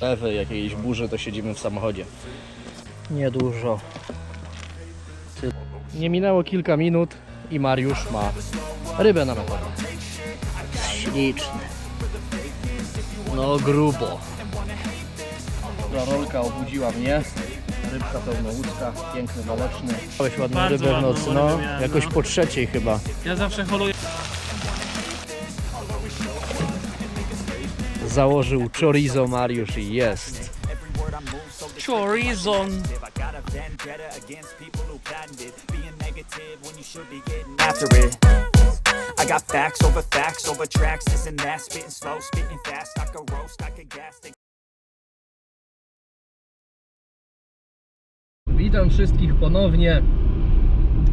lewy jakiejś burzy, to siedzimy w samochodzie. Niedużo. Ty- Nie minęło kilka minut i Mariusz ma rybę na metodę. Śliczny. No grubo. Rolka obudziła mnie. Rybka pełnołudzka, piękny waleczny. Miałeś ładną Bardzo rybę w ładną nocy, rybę no. miałem, Jakoś no. po trzeciej chyba. Ja zawsze holuję. Założył chorizo Mariusz i jest. It. I got facts over facts over tracks, this and that, spitting slow, spitting fast. I could roast, I could gas. They Witam wszystkich ponownie.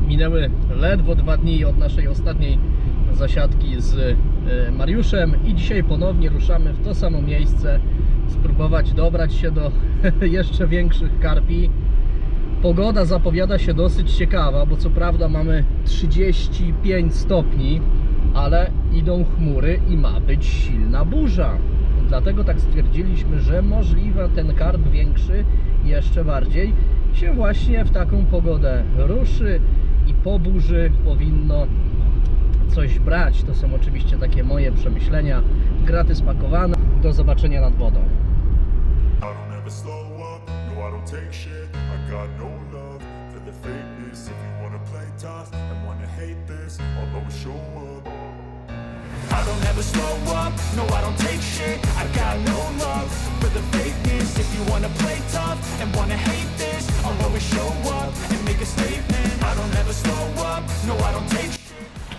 Minęły ledwo dwa dni od naszej ostatniej zasiadki z e, Mariuszem i dzisiaj ponownie ruszamy w to samo miejsce. Spróbować dobrać się do jeszcze większych karpi. Pogoda zapowiada się dosyć ciekawa, bo co prawda mamy 35 stopni, ale idą chmury i ma być silna burza. Dlatego tak stwierdziliśmy, że możliwe ten karp większy jeszcze bardziej się właśnie w taką pogodę ruszy i po burzy powinno coś brać. To są oczywiście takie moje przemyślenia, graty spakowane. Do zobaczenia nad wodą. I don't ever slow up, no I don't take shit. I got no love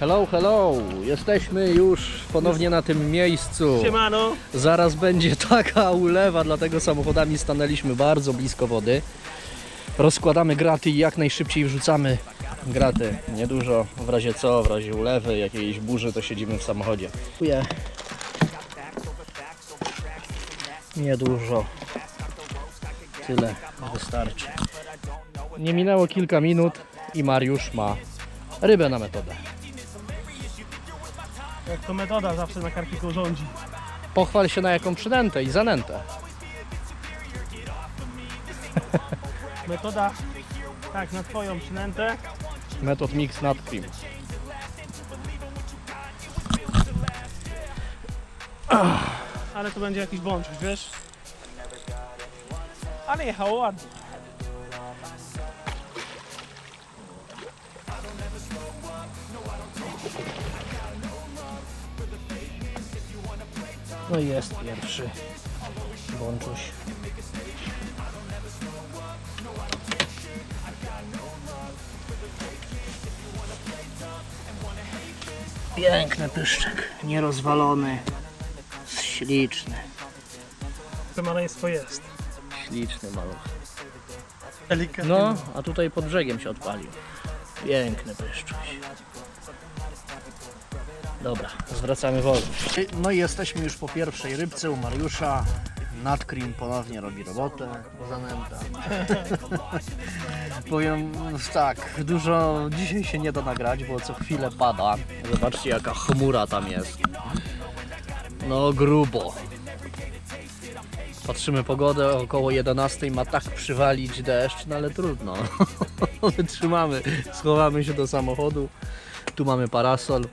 Hello, hello! Jesteśmy już ponownie na tym miejscu. Siemano. Zaraz będzie taka ulewa, dlatego samochodami stanęliśmy bardzo blisko wody. Rozkładamy graty i jak najszybciej wrzucamy graty. Niedużo, w razie co, w razie ulewy, jakiejś burzy, to siedzimy w samochodzie. Niedużo. Tyle wystarczy. Nie minęło kilka minut i Mariusz ma rybę na metodę. Jak to metoda zawsze na karpiku rządzi. Pochwal się na jaką przynętę i zanętę. Metoda, tak, na twoją przynętę. Metod mix nut cream. Ale to będzie jakiś bączek, wiesz? Ale jechał ładnie. No i jest pierwszy bączuś. Piękny pyszczek, nierozwalony, śliczny, To maleństwo jest. śliczny maluch. Delikatny. No, a tutaj pod brzegiem się odpalił. Piękny pyszczuś. Dobra, zwracamy wolę. No i jesteśmy już po pierwszej rybce u Mariusza. Nadcream ponownie robi robotę, zanęta. Powiem tak, dużo dzisiaj się nie da nagrać, bo co chwilę pada. Zobaczcie jaka chmura tam jest. No grubo. Patrzymy pogodę, około 11 ma tak przywalić deszcz, no ale trudno. Wytrzymamy, schowamy się do samochodu. Tu mamy parasol.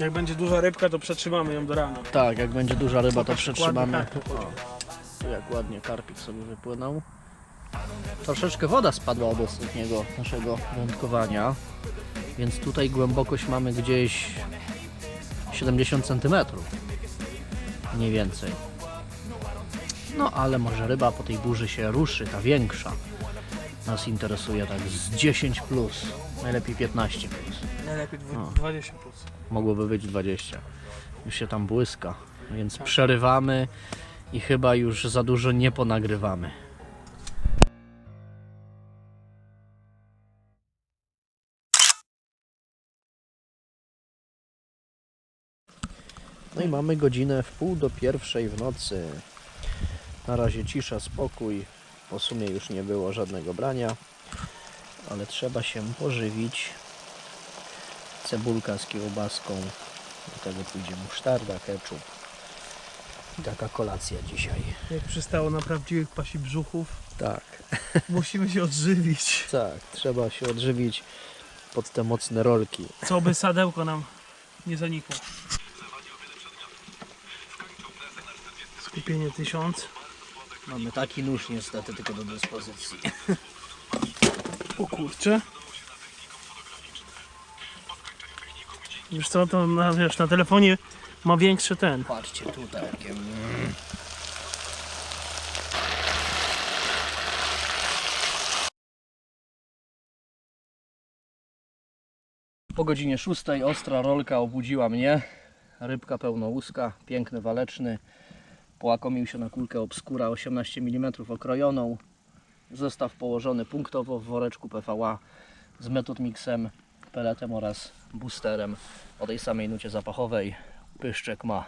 Jak będzie duża rybka, to przetrzymamy ją do rana. Tak, jak będzie duża ryba, to przetrzymamy. O, jak ładnie karpik sobie wypłynął. Troszeczkę woda spadła od ostatniego naszego wędkowania, więc tutaj głębokość mamy gdzieś 70 cm. Mniej więcej. No ale może ryba po tej burzy się ruszy, ta większa. Nas interesuje tak z 10 plus, najlepiej 15 plus. Najlepiej O. 20 plus. Mogłoby być 20. Już się tam błyska, więc przerywamy i chyba już za dużo nie ponagrywamy. No i mamy godzinę w pół do pierwszej w nocy. Na razie cisza, spokój. Po sumie już nie było żadnego brania, ale trzeba się pożywić. Cebulka z kiełbaską, do tego pójdzie musztarda, ketchup. Taka kolacja dzisiaj. Jak przystało na prawdziwych pasi brzuchów, Tak, musimy się odżywić. tak. Trzeba się odżywić pod te mocne rolki. Co by sadełko nam nie zanikło. Skupienie 1000. Mamy taki nóż niestety tylko do dyspozycji. O kurczę. Wiesz co, to na, wiesz, na telefonie ma większy ten. Patrzcie tutaj jakie... Po godzinie 6 ostra rolka obudziła mnie. Rybka pełnołuska, piękny waleczny. Połakomił się na kulkę obskura 18 mm okrojoną. Zestaw położony punktowo w woreczku PVA z Method Mixem, peletem oraz boosterem o tej samej nucie zapachowej. Pyszczek ma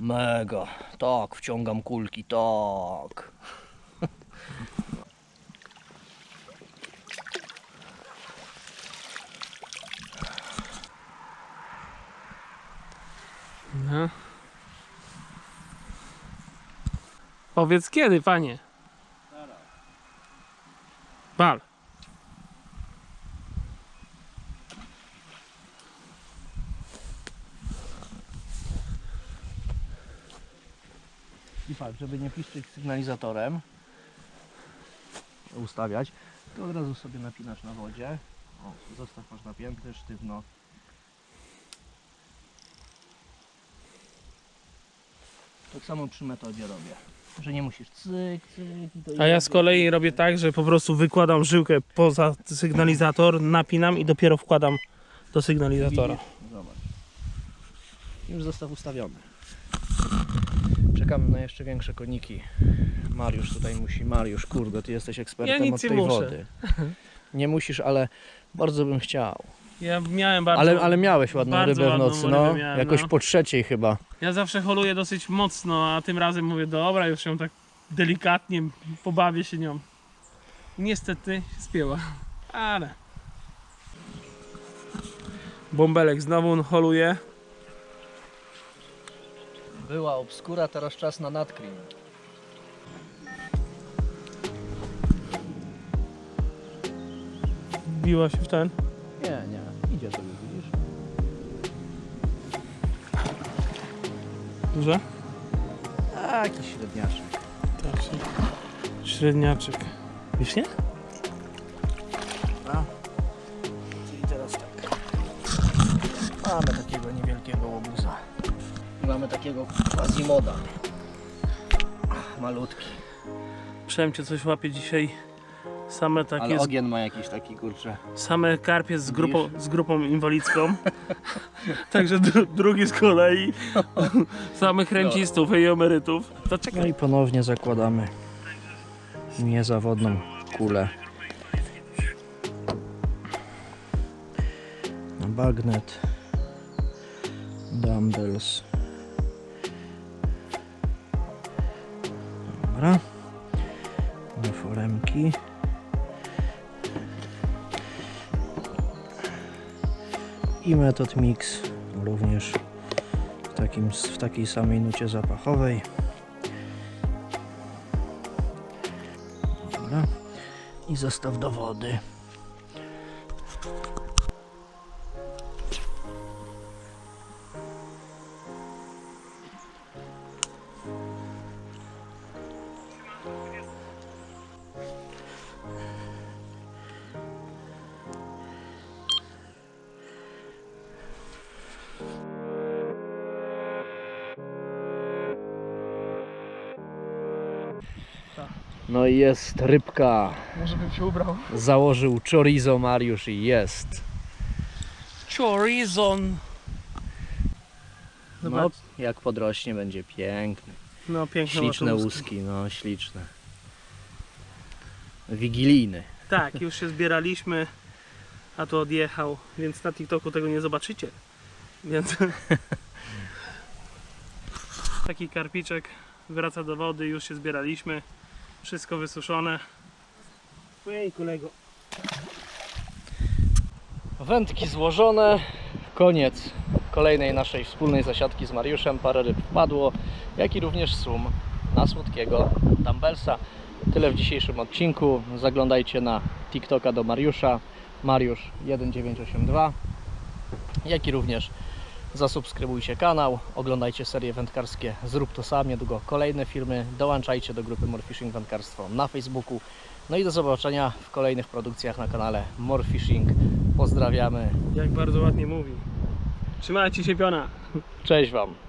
mega. Tak, wciągam kulki, tak. No. Powiedz kiedy, panie? Bal. Żeby nie piszczyć sygnalizatorem, ustawiać, to od razu sobie napinasz na wodzie. O, zostaw masz napięty, sztywno. Tak samo przy metodzie robię, że nie musisz cyk, cyk. A ja z kolei robię tak, że po prostu wykładam żyłkę poza sygnalizator, napinam i dopiero wkładam do sygnalizatora. Widzisz? Zobacz. Już zestaw ustawiony. Czekamy na jeszcze większe koniki. Mariusz tutaj musi. Mariusz, kurde, ty jesteś ekspertem Ja nic od nie tej muszę. wody. Nie musisz, ale bardzo bym chciał. Ja miałem bardzo. Ale, ale miałeś ładną rybę w nocy, no. miałem, Jakoś no. po trzeciej chyba. Ja zawsze holuję dosyć mocno, a tym razem mówię, dobra, już ją tak delikatnie pobawię się nią. Niestety się spięła, ale. Bąbelek znowu holuje. Była obskura, teraz czas na nadkrim. Biła się w ten. Nie, nie. Idzie sobie, widzisz? Duże? A, jakiś średniaczek. Tak. Średniaczek. Wiesz nie? A. I teraz tak. Mamy. I mamy takiego quasimoda. Malutki. Przemcie coś łapie dzisiaj. Same takie, Ale z, ogień ma jakiś taki, kurczę. same karpie z grupą, z grupą inwalidzką. Także dru, drugi z kolei. Samych rencistów i emerytów. To No i ponownie zakładamy niezawodną kulę na bagnet, dumbbells. Dobra. Foremki. I metod mix również w, takim, w takiej samej nucie zapachowej. Dobra. I zestaw do wody. No i jest rybka. Może bym się ubrał. Założył chorizo Mariusz i jest. Chorizon. No, Zobacz. jak podrośnie będzie piękny. No piękne Śliczne masz łuski, no śliczne. Wigilijny. Tak, już się zbieraliśmy, a tu odjechał, więc na TikToku tego nie zobaczycie. Więc taki karpiczek wraca do wody, już się zbieraliśmy. Wszystko wysuszone. Ojej kolego. Wędki złożone. Koniec. kolejnej naszej wspólnej zasiadki z Mariuszem. Parę ryb wpadło, jak i również sum na słodkiego dumbbellsa. Tyle w dzisiejszym odcinku. Zaglądajcie na TikToka do Mariusza, Mariusz1982, jak i również zasubskrybujcie kanał, oglądajcie serie wędkarskie Zrób to sam, niedługo kolejne filmy, dołączajcie do grupy Morfishing Wędkarstwo na Facebooku. No i do zobaczenia w kolejnych produkcjach na kanale Morfishing. Pozdrawiamy, Jak bardzo ładnie mówi. Trzymajcie się piona. cześć Wam!